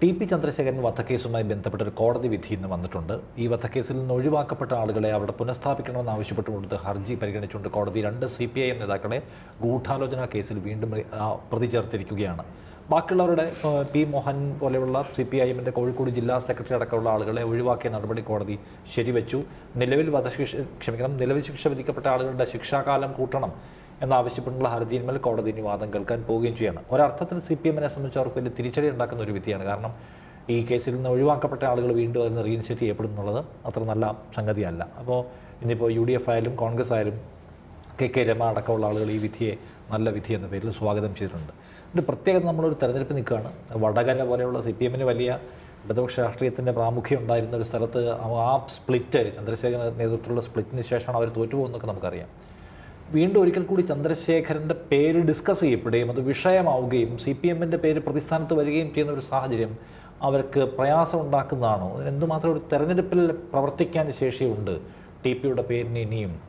T P Chandrasekharan വധക്കേസുമായി ബന്ധപ്പെട്ട ഒരു കോടതി വിധി ഇന്ന് വന്നിട്ടുണ്ട്. ഈ വധക്കേസിൽ നിന്ന് ഒഴിവാക്കപ്പെട്ട ആളുകളെ അവിടെ പുനഃസ്ഥാപിക്കണമെന്ന് ആവശ്യപ്പെട്ടുകൊണ്ട് ഹർജി പരിഗണിച്ചുകൊണ്ട് കോടതി രണ്ട് സി പി ഐ എം നേതാക്കളെ ഗൂഢാലോചന കേസിൽ വീണ്ടും പ്രതി ചേർത്തിരിക്കുകയാണ്. ബാക്കിയുള്ളവരുടെ പി മോഹൻ പോലെയുള്ള സി പി ഐ എമ്മിന്റെ കോഴിക്കോട് ജില്ലാ സെക്രട്ടറി അടക്കമുള്ള ആളുകളെ ഒഴിവാക്കിയ നടപടി കോടതി ശരിവെച്ചു. നിലവിൽ വധശിക്ഷ ക്ഷമിക്കണം നിലവിൽ ശിക്ഷ വിധിക്കപ്പെട്ട ആളുകളുടെ ശിക്ഷാകാലം കൂട്ടണം. എന്നാവശ്യപ്പെട്ടുള്ള ഹർജിയിന്മേൽ കോടതി ഇനി വാദം കേൾക്കാൻ പോവുകയും ചെയ്യാണ്. ഒരർത്ഥത്തിൽ സി പി എമ്മിനെ സംബന്ധിച്ച് അവർക്ക് വലിയ തിരിച്ചടി ഉണ്ടാക്കുന്ന ഒരു വിധിയാണ്. കാരണം ഈ കേസിൽ നിന്ന് ഒഴിവാക്കപ്പെട്ട ആളുകൾ വീണ്ടും അതിന് റീഇൻസ്റ്റേറ്റ് ചെയ്യപ്പെടും എന്നുള്ളത് അത്ര നല്ല സംഗതിയല്ല. അപ്പോൾ ഇന്നിപ്പോൾ യു ഡി എഫ് ആയാലും കോൺഗ്രസ് ആയാലും കെ കെ രമ അടക്കമുള്ള ആളുകൾ ഈ വിധിയെ നല്ല വിധി എന്ന പേരിൽ സ്വാഗതം ചെയ്തിട്ടുണ്ട്. എന്നിട്ട് പ്രത്യേകത നമ്മളൊരു തെരഞ്ഞെടുപ്പ് നിൽക്കുകയാണ്. വടകര പോലെയുള്ള സി പി എമ്മിന് വലിയ ഇടതുപക്ഷ രാഷ്ട്രീയത്തിന്റെ പ്രാമുഖ്യം ഉണ്ടായിരുന്ന ഒരു സ്ഥലത്ത് ആ സ്പ്ലിറ്റ് ചന്ദ്രശേഖരൻ നേതൃത്വത്തിലുള്ള സ്പ്ലിറ്റിന് ശേഷമാണ് അവർ തോറ്റുപോകുന്നൊക്കെ നമുക്കറിയാം. വീണ്ടും ഒരിക്കൽ കൂടി ചന്ദ്രശേഖരന്റെ പേര് ഡിസ്കസ് ചെയ്യപ്പെടുകയും അത് വിഷയമാവുകയും സി പി എമ്മിന്റെ പേര് പ്രതിസ്ഥാനത്ത് വരികയും ചെയ്യുന്ന ഒരു സാഹചര്യം അവർക്ക് പ്രയാസം ഉണ്ടാക്കുന്നതാണോ? എന്തുമാത്രം ഒരു തെരഞ്ഞെടുപ്പിൽ പ്രവർത്തിക്കാൻ ശേഷിയുണ്ട്? ടി പിയുടെ പേരിന് ഇനിയും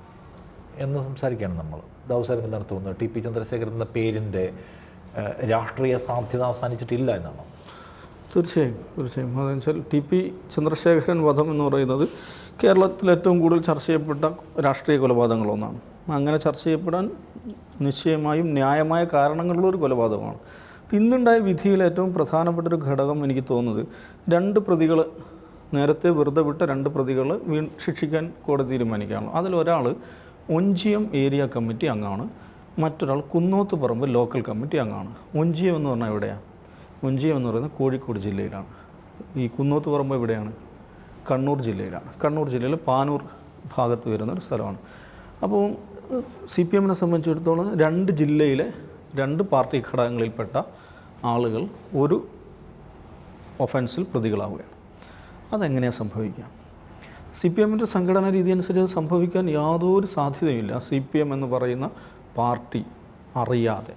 എന്ന് സംസാരിക്കുകയാണ് നമ്മൾ. ദൗസാരം എന്താണ് തോന്നുന്നത്? ടി പി ചന്ദ്രശേഖരൻ എന്ന പേരിന്റെ രാഷ്ട്രീയ സാധ്യത അവസാനിച്ചിട്ടില്ല എന്നാണോ? തീർച്ചയായും തീർച്ചയായും. അതെന്ന് വെച്ചാൽ ടി പി ചന്ദ്രശേഖരൻ വധം എന്ന് പറയുന്നത് കേരളത്തിൽ ഏറ്റവും കൂടുതൽ ചർച്ച ചെയ്യപ്പെട്ട രാഷ്ട്രീയ കൊലപാതകങ്ങളൊന്നാണ്. അങ്ങനെ ചർച്ച ചെയ്യപ്പെടാൻ നിശ്ചയമായും ന്യായമായ കാരണങ്ങളുള്ള ഒരു കൊലപാതകമാണ്. ഇന്നുണ്ടായ വിധിയിൽ ഏറ്റവും പ്രധാനപ്പെട്ട ഒരു ഘടകം എനിക്ക് തോന്നുന്നത് രണ്ട് പ്രതികൾ നേരത്തെ വെറുതെ വിട്ട രണ്ട് പ്രതികൾ വീ ശിക്ഷിക്കാൻ കോടതി തീരുമാനിക്കുകയാണ്. അതിലൊരാൾ ഒഞ്ചിയം ഏരിയ കമ്മിറ്റി അംഗമാണ്. മറ്റൊരാൾ കുന്നോത്ത് പറമ്പ് ലോക്കൽ കമ്മിറ്റി അംഗമാണ്. ഒഞ്ചിയം എന്ന് പറഞ്ഞാൽ എവിടെയാണ് ഒഞ്ചിയം എന്ന് പറയുന്നത് കോഴിക്കോട് ജില്ലയിലാണ്. ഈ കുന്നോത്ത് പറമ്പ് എവിടെയാണ്? കണ്ണൂർ ജില്ലയിലാണ്. കണ്ണൂർ ജില്ലയിൽ പാനൂർ ഭാഗത്ത് വരുന്ന ഒരു സ്ഥലമാണ്. അപ്പോൾ സി പി എമ്മിനെ സംബന്ധിച്ചിടത്തോളം രണ്ട് ജില്ലയിലെ രണ്ട് പാർട്ടി ഘടകങ്ങളിൽപ്പെട്ട ആളുകൾ ഒരു ഒഫൻസിൽ പ്രതികളാവുകയാണ്. അതെങ്ങനെയാണ് സംഭവിക്കുക? സി പി എമ്മിന്റെ സംഘടനാ രീതി അനുസരിച്ച് സംഭവിക്കാൻ യാതൊരു സാധ്യതയുമില്ല. സി പി എം എന്ന് പറയുന്ന പാർട്ടി അറിയാതെ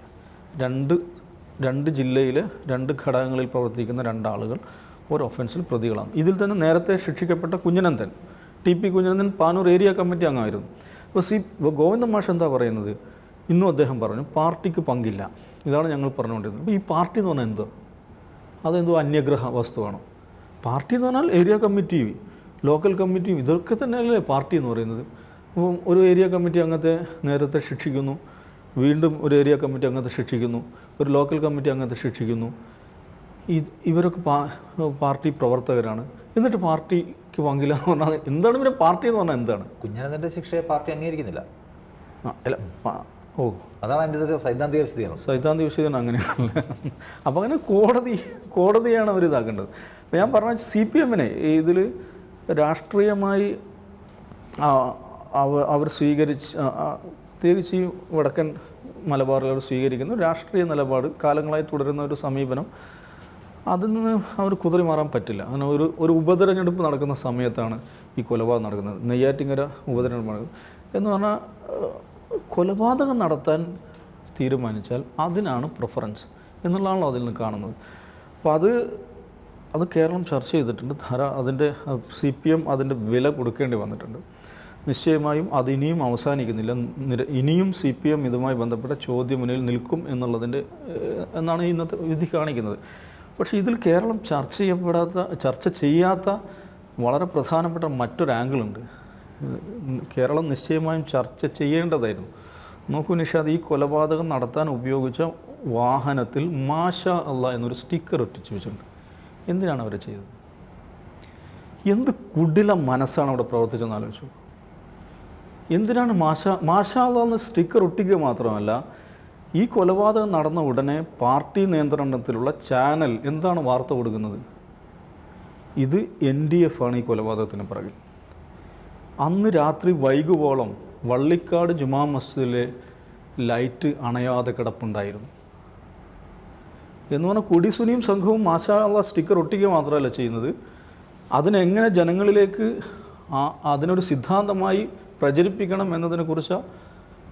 രണ്ട് രണ്ട് ജില്ലയിലെ രണ്ട് ഘടകങ്ങളിൽ പ്രവർത്തിക്കുന്ന രണ്ടാളുകൾ ഒരു ഒഫൻസിൽ പ്രതികളാണ്. ഇതിൽ തന്നെ നേരത്തെ ശിക്ഷിക്കപ്പെട്ട Kunhanandan T P Kunhanandan Panoor area committee അംഗമായിരുന്നു. അപ്പോൾ സി ഗോവിന്ദ മാഷ് എന്താ പറയുന്നത്? ഇന്നും അദ്ദേഹം പറഞ്ഞു പാർട്ടിക്ക് പങ്കില്ല. ഇതാണ് ഞങ്ങൾ പറഞ്ഞുകൊണ്ടിരുന്നത്. അപ്പോൾ ഈ പാർട്ടി എന്ന് പറഞ്ഞാൽ എന്തോ? അതെന്തോ അന്യഗ്രഹ വസ്തുവാണ്. പാർട്ടി എന്ന് പറഞ്ഞാൽ ഏരിയ കമ്മിറ്റി ലോക്കൽ കമ്മിറ്റി ഇതൊക്കെ തന്നെയല്ലേ പാർട്ടി എന്ന് പറയുന്നത്. അപ്പം ഒരു ഏരിയ കമ്മിറ്റി അംഗത്തെ നേരത്തെ ശിക്ഷിക്കുന്നു വീണ്ടും ഒരു ഏരിയ കമ്മിറ്റി അംഗത്തെ ശിക്ഷിക്കുന്നു ഒരു ലോക്കൽ കമ്മിറ്റി അംഗത്തെ ശിക്ഷിക്കുന്നു. ഇവരൊക്കെ പാർട്ടി പ്രവർത്തകരാണ്. എന്നിട്ട് പാർട്ടിക്ക് പങ്കില്ല എന്ന് പറഞ്ഞാൽ എന്താണ് പിന്നെ പാർട്ടി എന്ന് പറഞ്ഞാൽ എന്താണ്? കുഞ്ഞനന്ദന്റെ ശിക്ഷയെ പാർട്ടി അംഗീകരിക്കുന്നില്ല. അല്ല. ഓ. അതാണ് എന്റെ സൈദ്ധാന്തിക വിശദീകരണം. സൈദ്ധാന്തിക വിശദീകരണം അങ്ങനെയാണല്ലേ അപ്പോൾ അങ്ങനെ കോടതി കോടതിയാണ് അവർ ഇതാക്കേണ്ടത്. അപ്പോൾ ഞാൻ പറഞ്ഞ സി പി എമ്മിനെ ഇതിൽ രാഷ്ട്രീയമായി അവർ സ്വീകരിച്ച് പ്രത്യേകിച്ച് ഈ വടക്കൻ മലബാറിൽ സ്വീകരിക്കുന്ന സ്വീകരിക്കുന്നു രാഷ്ട്രീയ നിലപാട് കാലങ്ങളായി തുടരുന്ന ഒരു സമീപനം അതിൽ നിന്ന് അവർ കുതിറി മാറാൻ പറ്റില്ല. അങ്ങനെ ഒരു ഒരു ഉപതെരഞ്ഞെടുപ്പ് നടക്കുന്ന സമയത്താണ് ഈ കൊലപാതകം നടക്കുന്നത്. നെയ്യാറ്റിങ്ങര ഉപതെരഞ്ഞെടുപ്പ് നടക്കുന്നത് എന്ന് പറഞ്ഞാൽ കൊലപാതകം നടത്താൻ തീരുമാനിച്ചാൽ അതിനാണ് പ്രിഫറൻസ് എന്നുള്ളതാണല്ലോ അതിൽ നിന്ന് കാണുന്നത്. അപ്പോൾ അത് അത് കേരളം ചർച്ച ചെയ്തിട്ടുണ്ട്. ധാരാ അതിന്റെ സി പി എം അതിന്റെ വില കൊടുക്കേണ്ടി വന്നിട്ടുണ്ട്. നിശ്ചയമായും അത് ഇനിയും അവസാനിക്കുന്നില്ല. നിര ഇനിയും സി പി എം ഇതുമായി ബന്ധപ്പെട്ട ചോദ്യം മുന്നിൽ നിൽക്കും എന്നുള്ളതിന്റെ എന്നാണ് ഇന്നത്തെ വിധി കാണിക്കുന്നത്. പക്ഷേ ഇതിൽ കേരളം ചർച്ച ചെയ്യപ്പെടാത്ത ചർച്ച ചെയ്യാത്ത വളരെ പ്രധാനപ്പെട്ട മറ്റൊരു ആംഗിളുണ്ട്. ഏഹ്, കേരളം നിശ്ചയമായും ചർച്ച ചെയ്യേണ്ടതായിരുന്നു. നോക്കൂ നിഷാദ് ഈ കൊലപാതകം നടത്താൻ ഉപയോഗിച്ച വാഹനത്തിൽ മാഷ അല്ല എന്നൊരു സ്റ്റിക്കർ ഒട്ടിച്ചു വെച്ചിട്ടുണ്ട്. എന്തിനാണ് അവർ ചെയ്തത്? എന്ത് കുടില മനസ്സാണ് അവിടെ പ്രവർത്തിച്ചതെന്ന് ആലോചിച്ചു എന്തിനാണ് മാഷ മാഷ അല്ല എന്ന സ്റ്റിക്കർ ഒട്ടിക്കുക മാത്രമല്ല ഈ കൊലപാതകം നടന്ന ഉടനെ പാർട്ടി നിയന്ത്രണത്തിലുള്ള ചാനൽ എന്താണ് വാർത്ത കൊടുക്കുന്നത്? ഇത് എൻ ഡി എഫ് ആണ് ഈ കൊലപാതകത്തിന് പിറകിൽ. അന്ന് രാത്രി വൈകുവോളം വള്ളിക്കാട് ജുമാ മസ്ജിദിലെ ലൈറ്റ് അണയാതെ കിടപ്പുണ്ടായിരുന്നു. എന്ന് പറഞ്ഞാൽ കൊടിസുനിയും സംഘവും മാഷാള്ള സ്റ്റിക്കർ ഒട്ടിക്കുക മാത്രമല്ല ചെയ്യുന്നത്. അതിനെങ്ങനെ ജനങ്ങളിലേക്ക് അതിനൊരു സിദ്ധാന്തമായി പ്രചരിപ്പിക്കണം എന്നതിനെക്കുറിച്ച്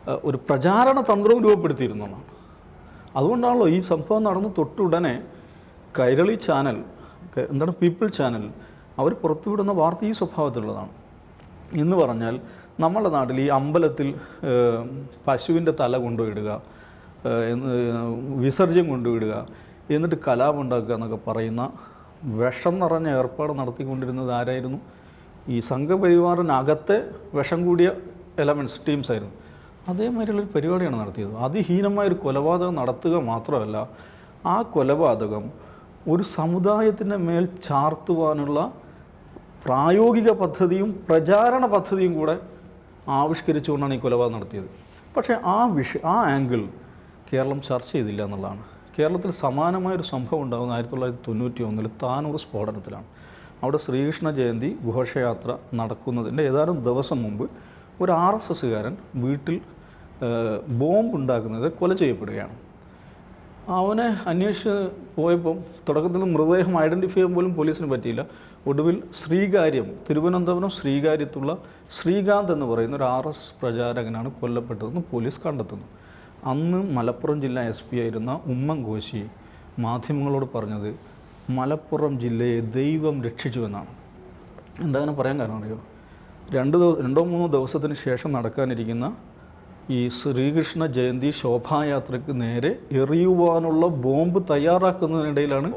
ഒരു പ്രചാരണ തന്ത്രവും രൂപപ്പെടുത്തിയിരുന്നു അതുകൊണ്ടാണല്ലോ ഈ സംഭവം നടന്ന് തൊട്ടുടനെ കൈരളി ചാനൽ എന്താണ് പീപ്പിൾ ചാനൽ അവർ പുറത്തുവിടുന്ന വാർത്ത ഈ സ്വഭാവത്തിലുള്ളതാണ്. എന്ന് പറഞ്ഞാൽ നമ്മുടെ നാട്ടിൽ ഈ അമ്പലത്തിൽ പശുവിന്റെ തല കൊണ്ടുപോയിടുക വിസർജ്യം കൊണ്ടുവിടുക എന്നിട്ട് കലാപുണ്ടാക്കുക എന്നൊക്കെ പറയുന്ന വിഷം നിറഞ്ഞ ഏർപ്പാട് നടത്തിക്കൊണ്ടിരുന്നത് ആരായിരുന്നു? ഈ സംഘപരിവാറിനകത്തെ വിഷം കൂടിയ എലമെന്റ്സ് ടീംസ് ആയിരുന്നു. അതേമാതിരിയുള്ളൊരു പരിപാടിയാണ് നടത്തിയത്. അതിഹീനമായൊരു കൊലപാതകം നടത്തുക മാത്രമല്ല ആ കൊലപാതകം ഒരു സമുദായത്തിന്റെ മേൽ ചാർത്തുവാനുള്ള പ്രായോഗിക പദ്ധതിയും പ്രചാരണ പദ്ധതിയും കൂടെ ആവിഷ്കരിച്ചുകൊണ്ടാണ് ഈ കൊലപാതകം നടത്തിയത്. പക്ഷേ ആ വിഷ ആ ആംഗിൾ കേരളം ചർച്ച ചെയ്തില്ല എന്നുള്ളതാണ്. കേരളത്തിൽ സമാനമായൊരു സംഭവം ഉണ്ടാകുന്ന ആയിരത്തി തൊള്ളായിരത്തി തൊണ്ണൂറ്റി ഒന്നിൽ താനൂർ സ്ഫോടനത്തിലാണ്. അവിടെ ശ്രീകൃഷ്ണ ജയന്തി ഘോഷയാത്ര നടക്കുന്നതിന്റെ ഏതാനും ദിവസം മുമ്പ് ഒരു ആർ എസ് എസ്സുകാരൻ വീട്ടിൽ ബോംബ് ഉണ്ടാക്കുന്നത് കൊല ചെയ്യപ്പെടുകയാണ്. അവനെ അന്വേഷിച്ച് പോയപ്പം തുടക്കത്തിൽ മൃതദേഹം ഐഡന്റിഫൈ ചെയ്യാൻ പോലും പോലീസിന് പറ്റിയില്ല. ഒടുവിൽ ശ്രീകാര്യം തിരുവനന്തപുരം ശ്രീകാര്യത്തുള്ള ശ്രീകാന്ത് എന്ന് പറയുന്ന ഒരു ആർ എസ് പ്രചാരകനാണ് കൊല്ലപ്പെട്ടതെന്ന് പോലീസ് കണ്ടെത്തുന്നു. അന്ന് മലപ്പുറം ജില്ലാ എസ് പി ആയിരുന്ന ഉമ്മൻ കോശി മാധ്യമങ്ങളോട് പറഞ്ഞത് മലപ്പുറം ജില്ലയെ ദൈവം രക്ഷിച്ചുവെന്നാണ് എന്താ അങ്ങനെ പറയാൻ കാരണം അറിയോ? രണ്ട് രണ്ടോ മൂന്നോ ദിവസത്തിന് ശേഷം നടക്കാനിരിക്കുന്ന ഈ ശ്രീകൃഷ്ണ ജയന്തി ശോഭായാത്രയ്ക്ക് നേരെ എറിയുവാനുള്ള ബോംബ് തയ്യാറാക്കുന്നതിനിടയിലാണ്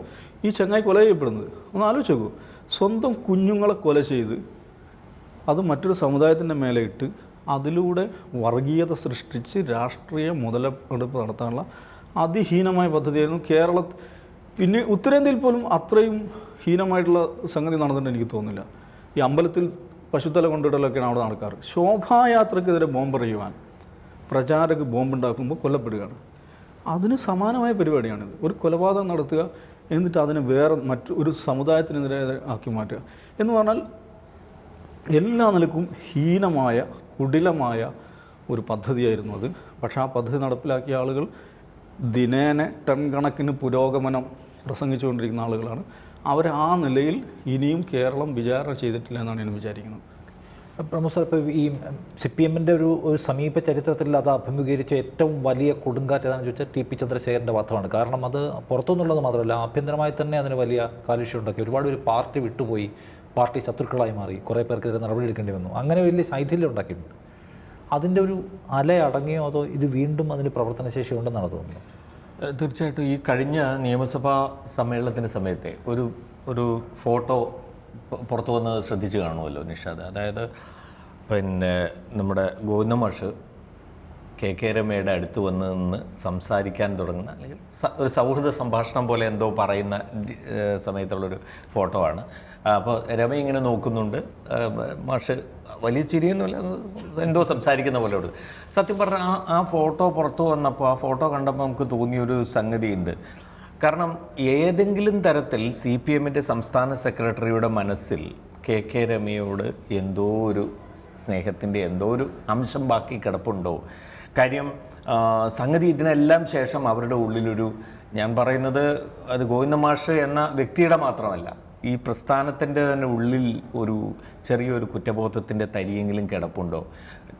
ഈ ചങ്ങായി കൊല ചെയ്യപ്പെടുന്നത്. ഒന്ന് ആലോചിച്ച് നോക്കൂ. സ്വന്തം കുഞ്ഞുങ്ങളെ കൊല ചെയ്ത് അത് മറ്റൊരു സമുദായത്തിന്റെ മേലെ ഇട്ട് അതിലൂടെ വർഗീയത സൃഷ്ടിച്ച് രാഷ്ട്രീയ മുതലെടുപ്പ് നടത്താനുള്ള അതിഹീനമായ പദ്ധതിയായിരുന്നു കേരള പിന്നെ ഉത്തരേന്ത്യയിൽ പോലും അത്രയും ഹീനമായിട്ടുള്ള സംഗതി നടന്നിട്ട് എനിക്ക് തോന്നുന്നില്ല. ഈ അമ്പലത്തിൽ പശുത്തല കൊണ്ടിടലൊക്കെയാണ് അവിടെ നടക്കാറ്. ശോഭായാത്രക്കെതിരെ ബോംബെറിയുവാൻ പ്രചാരക് ബോംബുണ്ടാക്കുമ്പോൾ കൊല്ലപ്പെടുകയാണ്. അതിന് സമാനമായ പരിപാടിയാണിത്. ഒരു കൊലപാതകം നടത്തുക എന്നിട്ട് അതിനെ വേറെ മറ്റു ഒരു സമുദായത്തിനെതിരെ ആക്കി മാറ്റുക. എന്ന് പറഞ്ഞാൽ എല്ലാ നിലക്കും ഹീനമായ കുടിലമായ ഒരു പദ്ധതിയായിരുന്നു അത്. പക്ഷേ ആ പദ്ധതി നടപ്പിലാക്കിയ ആളുകൾ ദിനേന ടൺ കണക്കിന് പുരോഗമനം പ്രസംഗിച്ചുകൊണ്ടിരിക്കുന്ന ആളുകളാണ്. അവർ ആ നിലയിൽ ഇനിയും കേരളം വിചാരണ ചെയ്തിട്ടില്ല എന്നാണ് ഞാൻ വിചാരിക്കുന്നത്. പ്രൊഫസർ ഇപ്പോൾ ഈ സി പി എമ്മിന്റെ ഒരു ഒരു സമീപ ചരിത്രത്തിൽ അത് അഭിമുഖീകരിച്ച ഏറ്റവും വലിയ കൊടുങ്കാറ്റ് ഏതാണെന്ന് ചോദിച്ചാൽ ടി പി ചന്ദ്രശേഖരന്റെ വധമാണ് കാരണം അത് പുറത്തുനിന്നുള്ളത് മാത്രമല്ല ആഭ്യന്തരമായി തന്നെ അതിന് വലിയ കാലുഷ്യം ഉണ്ടാക്കി. ഒരുപാട് ഒരു പാർട്ടി വിട്ടുപോയി പാർട്ടി ശത്രുക്കളായി മാറി. കുറേ പേർക്കെതിരെ നടപടിയെടുക്കേണ്ടി വന്നു. അങ്ങനെ വലിയ ശൈഥില്യം ഉണ്ടാക്കിയിട്ടുണ്ട്. അതിന്റെ ഒരു അല അടങ്ങിയോ അതോ ഇത് വീണ്ടും അതിന് പ്രവർത്തനശേഷി ഉണ്ടെന്നാണ് തോന്നുന്നത്? തീർച്ചയായിട്ടും. ഈ കഴിഞ്ഞ നിയമസഭാ സമ്മേളനത്തിന്റെ സമയത്തെ ഒരു ഒരു ഫോട്ടോ പുറത്തു വന്നത് ശ്രദ്ധിച്ച് കാണുമല്ലോ നിഷാദ്. അതായത് പിന്നെ നമ്മുടെ ഗോവിന്ദ മാഷ് കെ കെ രമയുടെ അടുത്ത് വന്ന് നിന്ന് സംസാരിക്കാൻ തുടങ്ങുന്ന അല്ലെങ്കിൽ ഒരു സൗഹൃദ സംഭാഷണം പോലെ എന്തോ പറയുന്ന സമയത്തുള്ളൊരു ഫോട്ടോ ആണ്. അപ്പോൾ രമ ഇങ്ങനെ നോക്കുന്നുണ്ട്. മാഷ് വലിയ ചിരിയൊന്നുമില്ല എന്തോ സംസാരിക്കുന്ന പോലെ ഉണ്ട്. സത്യം പറഞ്ഞാൽ ആ ആ ഫോട്ടോ പുറത്തു വന്നപ്പോൾ ആ ഫോട്ടോ കണ്ടപ്പോൾ നമുക്ക് തോന്നിയൊരു സംഗതിയുണ്ട്. കാരണം ഏതെങ്കിലും തരത്തിൽ സി പി എമ്മിന്റെ സംസ്ഥാന സെക്രട്ടറിയുടെ മനസ്സിൽ കെ കെ രമയോട് എന്തോ ഒരു സ്നേഹത്തിന്റെ എന്തോ ഒരു അംശം ബാക്കി കിടപ്പുണ്ടോ? കാര്യം സംഗതി ഇതിനെല്ലാം ശേഷം അവരുടെ ഉള്ളിലൊരു ഞാൻ പറയുന്നത് അത് ഗോവിന്ദ മാഷ് എന്ന വ്യക്തിയുടെ മാത്രമല്ല ഈ പ്രസ്ഥാനത്തിന്റെ തന്നെ ഉള്ളിൽ ഒരു ചെറിയൊരു കുറ്റബോധത്തിന്റെ തരിയെങ്കിലും കിടപ്പുണ്ടോ?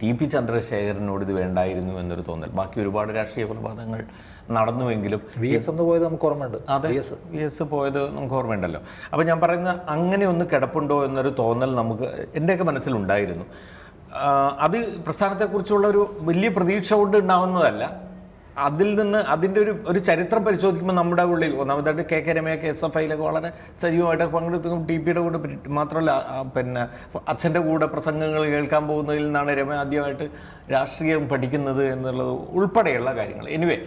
ടി പി ചന്ദ്രശേഖരനോട് ഇത് വേണ്ടായിരുന്നു എന്നൊരു തോന്നൽ. ബാക്കി ഒരുപാട് രാഷ്ട്രീയ കൊലപാതകങ്ങൾ നടന്നുവെങ്കിലും വി എസ് എന്ന് പോയത് നമുക്ക് ഓർമ്മയുണ്ട്. അതെ വി എസ്. പോയത് നമുക്ക് ഓർമ്മയുണ്ടല്ലോ. അപ്പോൾ ഞാൻ പറയുന്ന അങ്ങനെ ഒന്ന് കിടപ്പുണ്ടോ എന്നൊരു തോന്നൽ നമുക്ക് എന്റെയൊക്കെ മനസ്സിലുണ്ടായിരുന്നു. അത് പ്രസ്ഥാനത്തെക്കുറിച്ചുള്ള ഒരു വലിയ പ്രതീക്ഷ കൊണ്ട് ഉണ്ടാവുന്നതല്ല. അതിൽ നിന്ന് അതിന്റെ ഒരു ഒരു ചരിത്രം പരിശോധിക്കുമ്പോൾ നമ്മുടെ ഉള്ളിൽ ഒന്നാമതായിട്ട് കെ കെ രമയൊക്കെ എസ് എഫ് ഐയിലൊക്കെ വളരെ സജീവമായിട്ട് പങ്കെടുത്തും ടി പിയുടെ കൂടെ മാത്രമല്ല പിന്നെ അച്ഛന്റെ കൂടെ പ്രസംഗങ്ങൾ കേൾക്കാൻ പോകുന്നതിൽ നിന്നാണ് രമ ആദ്യമായിട്ട് രാഷ്ട്രീയം പഠിക്കുന്നത് എന്നുള്ളത് ഉൾപ്പെടെയുള്ള കാര്യങ്ങൾ. എനിവേ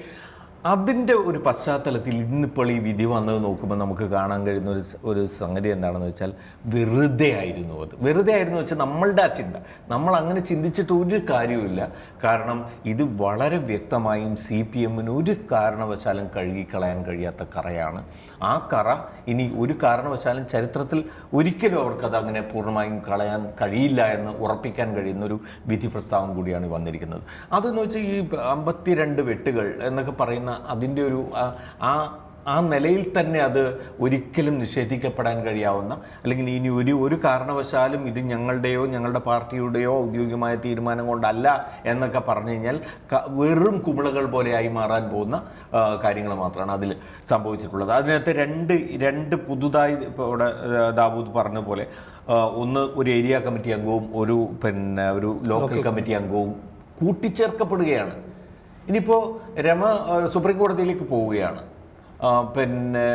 അതിന്റെ ഒരു പശ്ചാത്തലത്തിൽ ഇന്നിപ്പോൾ ഈ വിധി വന്നത് നോക്കുമ്പോൾ നമുക്ക് കാണാൻ കഴിയുന്ന ഒരു ഒരു സംഗതി എന്താണെന്ന് വെച്ചാൽ വെറുതെ ആയിരുന്നു അത്. വെറുതെ ആയിരുന്നു വെച്ചാൽ നമ്മളുടെ ആ ചിന്ത. നമ്മൾ അങ്ങനെ ചിന്തിച്ചിട്ട് ഒരു കാര്യവുമില്ല. കാരണം ഇത് വളരെ വ്യക്തമായും സി പി എമ്മിന് ഒരു കാരണവശാലും കഴുകിക്കളയാൻ കഴിയാത്ത കറയാണ്. ആ കറ ഇനി ഒരു കാരണവശാലും ചരിത്രത്തിൽ ഒരിക്കലും അവർക്കത് അങ്ങനെ പൂർണമായും കളയാൻ കഴിയില്ല എന്ന് ഉറപ്പിക്കാൻ കഴിയുന്ന ഒരു വിധി പ്രസ്താവം കൂടിയാണ് വന്നിരിക്കുന്നത്. അതെന്ന് വെച്ചാൽ ഈ അമ്പത്തിരണ്ട് വെട്ടുകൾ എന്നൊക്കെ പറയുന്ന അതിന്റെ ഒരു ആ- ആ നിലയിൽ തന്നെ അത് ഒരിക്കലും നിഷേധിക്കപ്പെടാൻ കഴിയാവുന്ന അല്ലെങ്കിൽ ഇനി ഒരു ഒരു കാരണവശാലും ഇത് ഞങ്ങളുടെയോ ഞങ്ങളുടെ പാർട്ടിയുടെയോ ഔദ്യോഗികമായ തീരുമാനം കൊണ്ടല്ല എന്നൊക്കെ പറഞ്ഞു കഴിഞ്ഞാൽ വെറും കുമിളകൾ പോലെയായി മാറാൻ പോകുന്ന കാര്യങ്ങൾ മാത്രമാണ് അതിൽ സംഭവിച്ചിട്ടുള്ളത്. അതിനകത്ത് രണ്ട് രണ്ട് പുതുതായി ഇപ്പോൾ ഇവിടെ ദാബൂദ് ദാവൂദ് പറഞ്ഞ പോലെ ഒന്ന് ഒരു ഏരിയ കമ്മിറ്റി അംഗവും ഒരു പിന്നെ ഒരു ലോക്കൽ കമ്മിറ്റി അംഗവും കൂട്ടിച്ചേർക്കപ്പെടുകയാണ്. ഇനിയിപ്പോൾ രമ സുപ്രീം കോടതിയിലേക്ക് പോവുകയാണ്. പിന്നെ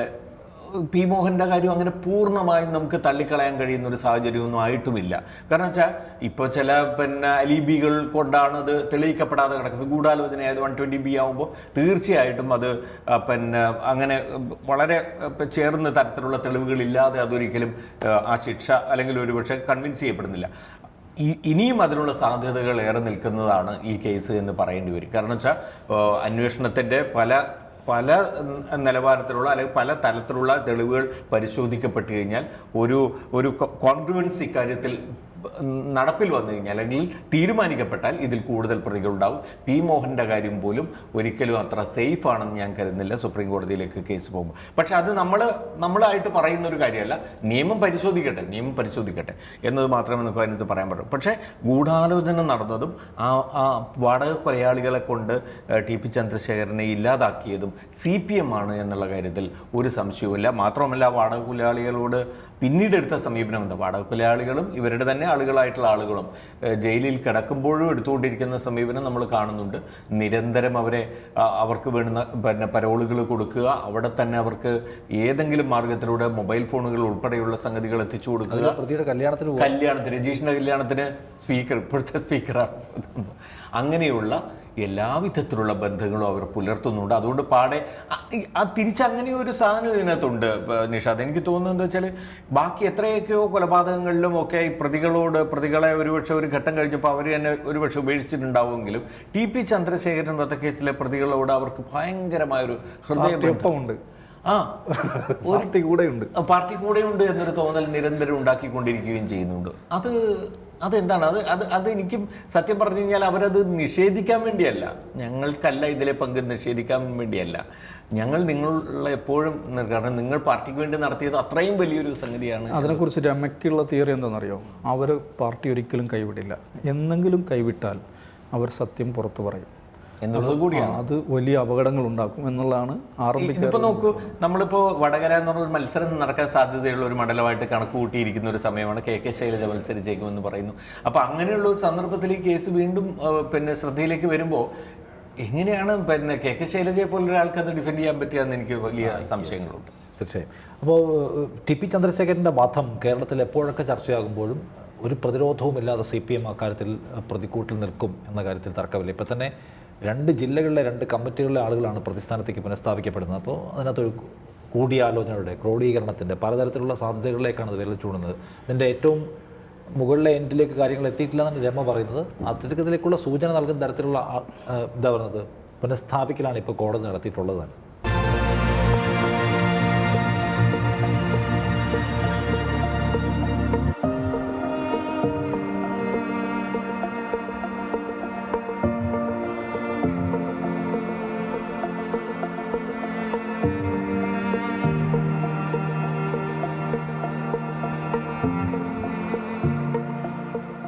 പി മോഹന്റെ കാര്യം അങ്ങനെ പൂർണമായും നമുക്ക് തള്ളിക്കളയാൻ കഴിയുന്ന ഒരു സാഹചര്യമൊന്നും ആയിട്ടുമില്ല. കാരണം വെച്ചാൽ ഇപ്പോൾ ചില പിന്നെ അലീബികൾ കൊണ്ടാണ് അത് തെളിയിക്കപ്പെടാതെ കിടക്കുന്നത്. ഗൂഢാലോചനയായത് വൺ ട്വന്റി ബി ആകുമ്പോൾ തീർച്ചയായിട്ടും അത് പിന്നെ അങ്ങനെ വളരെ ചേർന്ന തരത്തിലുള്ള തെളിവുകളില്ലാതെ അതൊരിക്കലും ആ, ശിക്ഷ അല്ലെങ്കിൽ ഒരുപക്ഷെ കൺവിൻസ് ചെയ്യപ്പെടുന്നില്ല. ഇനിയും അതിനുള്ള സാധ്യതകൾ ഏറെ നിൽക്കുന്നതാണ് ഈ കേസ് എന്ന് പറയേണ്ടി വരും. കാരണം വെച്ചാൽ അന്വേഷണത്തിന്റെ പല പല നിലവാരത്തിലുള്ള അല്ലെങ്കിൽ പല തലത്തിലുള്ള തെളിവുകൾ പരിശോധിക്കപ്പെട്ട് കഴിഞ്ഞാൽ ഒരു ഒരു കോൺഫിഡൻസ് ഇക്കാര്യത്തിൽ നടപ്പിൽ വന്നു കഴിഞ്ഞാൽ അല്ലെങ്കിൽ തീരുമാനിക്കപ്പെട്ടാൽ ഇതിൽ കൂടുതൽ പ്രതികളുണ്ടാവും പി മോഹന്റെ കാര്യം പോലും ഒരിക്കലും അത്ര സേഫ് ആണെന്ന് ഞാൻ കരുതുന്നില്ല. സുപ്രീം കോടതിയിലേക്ക് കേസ് പോകുമ്പോൾ. പക്ഷെ അത് നമ്മൾ നമ്മളായിട്ട് പറയുന്ന ഒരു കാര്യമല്ല. നിയമം പരിശോധിക്കട്ടെ നിയമം പരിശോധിക്കട്ടെ എന്നത് മാത്രമേ നമുക്ക് അതിനകത്ത് പറയാൻ പറ്റൂ. പക്ഷേ ഗൂഢാലോചന നടന്നതും ആ ആ വാടക കൊലയാളികളെ കൊണ്ട് ടി പി ചന്ദ്രശേഖരനെ ഇല്ലാതാക്കിയതും സി പി എം ആണ് എന്നുള്ള കാര്യത്തിൽ ഒരു സംശയവുമില്ല. മാത്രമല്ല വാടക കൊലയാളികളോട് പിന്നീട് എടുത്ത സമീപനം എന്താ വാടക കൊലയാളികളും ഇവരുടെ തന്നെ ആളുകളായിട്ടുള്ള ആളുകളും ജയിലിൽ കിടക്കുമ്പോഴും എടുത്തുകൊണ്ടിരിക്കുന്ന സമീപനം നമ്മൾ കാണുന്നുണ്ട്. നിരന്തരം അവരെ അവർക്ക് വേണ്ടുന്ന പിന്നെ പരോളുകൾ കൊടുക്കുക അവിടെ തന്നെ അവർക്ക് ഏതെങ്കിലും മാർഗത്തിലൂടെ മൊബൈൽ ഫോണുകൾ ഉൾപ്പെടെയുള്ള സംഗതികൾ എത്തിച്ചു കൊടുക്കുക. പ്രതിയുടെ കല്യാണത്തിന് കല്യാണത്തിന് രജീഷിന്റെ കല്യാണത്തിന് സ്പീക്കർ ഇപ്പോഴത്തെ സ്പീക്കറാണ്. അങ്ങനെയുള്ള എല്ലാവിധത്തിലുള്ള ബന്ധങ്ങളും അവർ പുലർത്തുന്നുണ്ട്. അതുകൊണ്ട് പാടെ ആ തിരിച്ചങ്ങനെ ഒരു സാധനം ഇതിനകത്തുണ്ട് നിഷാദ്. എനിക്ക് തോന്നുന്നത് എന്താ വെച്ചാൽ ബാക്കി എത്രയൊക്കെയോ കൊലപാതകങ്ങളിലും ഒക്കെ ഈ പ്രതികളോട് പ്രതികളെ ഒരുപക്ഷെ ഒരു ഘട്ടം കഴിഞ്ഞപ്പോൾ അവർ തന്നെ ഒരുപക്ഷെ ഉപേക്ഷിച്ചിട്ടുണ്ടാവുമെങ്കിലും ടി പി ചന്ദ്രശേഖരൻ വധക്കേസിലെ പ്രതികളോട് അവർക്ക് ഭയങ്കരമായൊരു ഹൃദയമുണ്ട് ഒപ്പമുണ്ട് ആ. പാർട്ടി കൂടെയുണ്ട്. പാർട്ടി കൂടെയുണ്ട് എന്നൊരു തോന്നൽ നിരന്തരം ഉണ്ടാക്കിക്കൊണ്ടിരിക്കുകയും ചെയ്യുന്നുണ്ട്. അത് അതെന്താണ്? അത് അത് അത് എനിക്കും സത്യം പറഞ്ഞു കഴിഞ്ഞാൽ അവരത് നിഷേധിക്കാൻ വേണ്ടിയല്ല. ഞങ്ങൾക്കല്ല ഇതിലെ പങ്ക് നിഷേധിക്കാൻ വേണ്ടിയല്ല. ഞങ്ങൾ നിങ്ങളുള്ള എപ്പോഴും കാരണം നിങ്ങൾ പാർട്ടിക്ക് വേണ്ടി നടത്തിയത് അത്രയും വലിയൊരു സംഗതിയാണ്. അതിനെക്കുറിച്ച് രമയ്ക്കുള്ള തിയറി എന്താണെന്നറിയോ? അവർ പാർട്ടി ഒരിക്കലും കൈവിടില്ല. എന്നെങ്കിലും കൈവിട്ടാൽ അവർ സത്യം പുറത്തു പറയും. എന്നുള്ളത് കൂടിയാണ്. അത് വലിയ അപകടങ്ങൾ ഉണ്ടാക്കും എന്നുള്ളതാണ് എം ഇതിപ്പോ നോക്കൂ നമ്മളിപ്പോ വടകര എന്ന് പറഞ്ഞ ഒരു മത്സരം നടക്കാൻ സാധ്യതയുള്ള ഒരു മണ്ഡലമായിട്ട് കണക്ക് കൂട്ടിയിരിക്കുന്ന ഒരു സമയമാണ് കെ കെ ശൈലജ മത്സരിച്ചേക്കുമെന്ന് പറയുന്നു. അപ്പൊ അങ്ങനെയുള്ള ഒരു സന്ദർഭത്തിൽ ഈ കേസ് വീണ്ടും പിന്നെ ശ്രദ്ധയിലേക്ക് വരുമ്പോൾ എങ്ങനെയാണ് പിന്നെ കെ കെ ശൈലജയെ പോലുള്ള ഒരാൾക്ക് അത് ഡിഫെൻഡ് ചെയ്യാൻ പറ്റുക എനിക്ക് വലിയ സംശയങ്ങളുണ്ട്. തീർച്ചയായും. അപ്പോൾ ടി പി ചന്ദ്രശേഖരന്റെ വധം കേരളത്തിൽ എപ്പോഴൊക്കെ ചർച്ചയാകുമ്പോഴും ഒരു പ്രതിരോധവുമില്ലാതെ സി പി എം അക്കാര്യത്തിൽ പ്രതിക്കൂട്ടിൽ നിൽക്കും എന്ന കാര്യത്തിൽ തർക്കമില്ല. ഇപ്പം തന്നെ രണ്ട് ജില്ലകളിലെ രണ്ട് കമ്മിറ്റികളിലെ ആളുകളാണ് പ്രതിസ്ഥാനത്തേക്ക് പുനഃസ്ഥാപിക്കപ്പെടുന്നത്. അപ്പോൾ അതിനകത്തൊരു കൂടിയാലോചനയുടെ ക്രോഡീകരണത്തിന്റെ പലതരത്തിലുള്ള സാധ്യതകളിലേക്കാണ് അത് വിരൽ ചൂടുന്നത് ഇതിന്റെ ഏറ്റവും മുകളിലെ എൻഡിലേക്ക് കാര്യങ്ങൾ എത്തിയിട്ടില്ല എന്നാണ് രമ പറയുന്നത്. അത്തരത്തിലേക്കുള്ള സൂചന നൽകുന്ന തരത്തിലുള്ള എന്താ പറയുന്നത് പുനഃസ്ഥാപിക്കലാണ് ഇപ്പോൾ കോടതി നടത്തിയിട്ടുള്ളത് തന്നെ.